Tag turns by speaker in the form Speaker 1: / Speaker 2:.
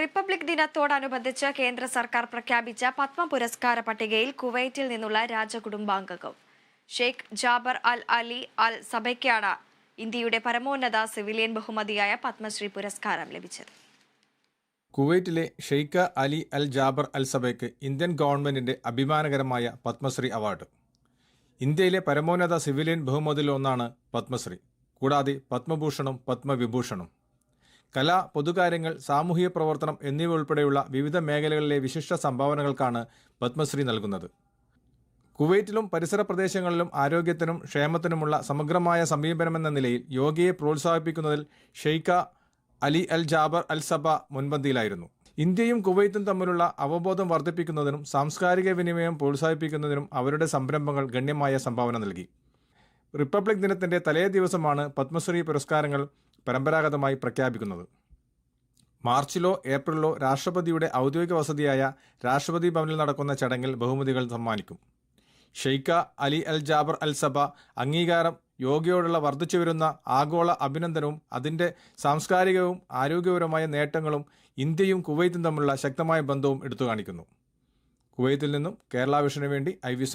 Speaker 1: Republic ദിനത്തോടനുബന്ധിച്ച് കേന്ദ്ര സർക്കാർ പ്രഖ്യാപിച്ച പത്മ പുരസ്കാര പട്ടികയിൽ കുവൈറ്റിൽ നിന്നുള്ള രാജകുടുംബാംഗവും Sheikh Jaber Al Ali Al സബയ്ക്കാണ് ഇന്ത്യയുടെ പരമോന്നത സിവിലിയൻ ബഹുമതിയായ പത്മശ്രീ പുരസ്കാരം ലഭിച്ചത്.
Speaker 2: കുവൈറ്റിലെ Sheikha Ali Al Jaber Al സബയ്ക്ക് Indian ഗവൺമെന്റിന്റെ അഭിമാനകരമായ പത്മശ്രീ അവാർഡ്. ഇന്ത്യയിലെ പരമോന്നത സിവിലിയൻ ബഹുമതിയിലൊന്നാണ് പത്മശ്രീ. കൂടാതെ പത്മഭൂഷണും പത്മവിഭൂഷണും. കല പൊതുകാര്യങ്ങൾ സാമൂഹിക പ്രവർത്തനം എന്നിവ ഉൾപ്പെടെയുള്ള വിവിധ മേഖലകളിലെ വിശിഷ്ട സംഭാവനകൾക്കാണ് പത്മശ്രീ നൽകുന്നത്. കുവൈറ്റിലും പരിസര പ്രദേശങ്ങളിലും ആരോഗ്യത്തിനും ക്ഷേമത്തിനുമുള്ള സമഗ്രമായ സമീപനമെന്ന നിലയിൽ യോഗയെ പ്രോത്സാഹിപ്പിക്കുന്നതിൽ Sheikha Ali Al Jaber Al Sabah മുൻപന്തിയിലായിരുന്നു. ഇന്ത്യയും കുവൈത്തും തമ്മിലുള്ള അവബോധം വർദ്ധിപ്പിക്കുന്നതിനും സാംസ്കാരിക വിനിമയം പ്രോത്സാഹിപ്പിക്കുന്നതിനും അവരുടെ സംരംഭങ്ങൾ ഗണ്യമായ സംഭാവന നൽകി. റിപ്പബ്ലിക് ദിനത്തിന്റെ തലേ ദിവസമാണ് പത്മശ്രീ പുരസ്കാരങ്ങൾ പരമ്പരാഗതമായി പ്രഖ്യാപിക്കുന്നത്. മാർച്ചിലോ ഏപ്രിലോ രാഷ്ട്രപതിയുടെ ഔദ്യോഗിക വസതിയായ രാഷ്ട്രപതി ഭവനിൽ നടക്കുന്ന ചടങ്ങിൽ ബഹുമതികൾ സമ്മാനിക്കും. Sheikha Ali Al Jaber Al Sabah അംഗീകാരം യോഗയോടുള്ള വർദ്ധിച്ചു വരുന്ന ആഗോള അഭിനന്ദനവും അതിന്റെ സാംസ്കാരികവും ആരോഗ്യപരമായ നേട്ടങ്ങളും ഇന്ത്യയും കുവൈത്തും തമ്മിലുള്ള ശക്തമായ ബന്ധവും എടുത്തു കാണിക്കുന്നു കുവൈത്തിൽ നിന്നും കേരള വിഷനു വേണ്ടി ഐ വി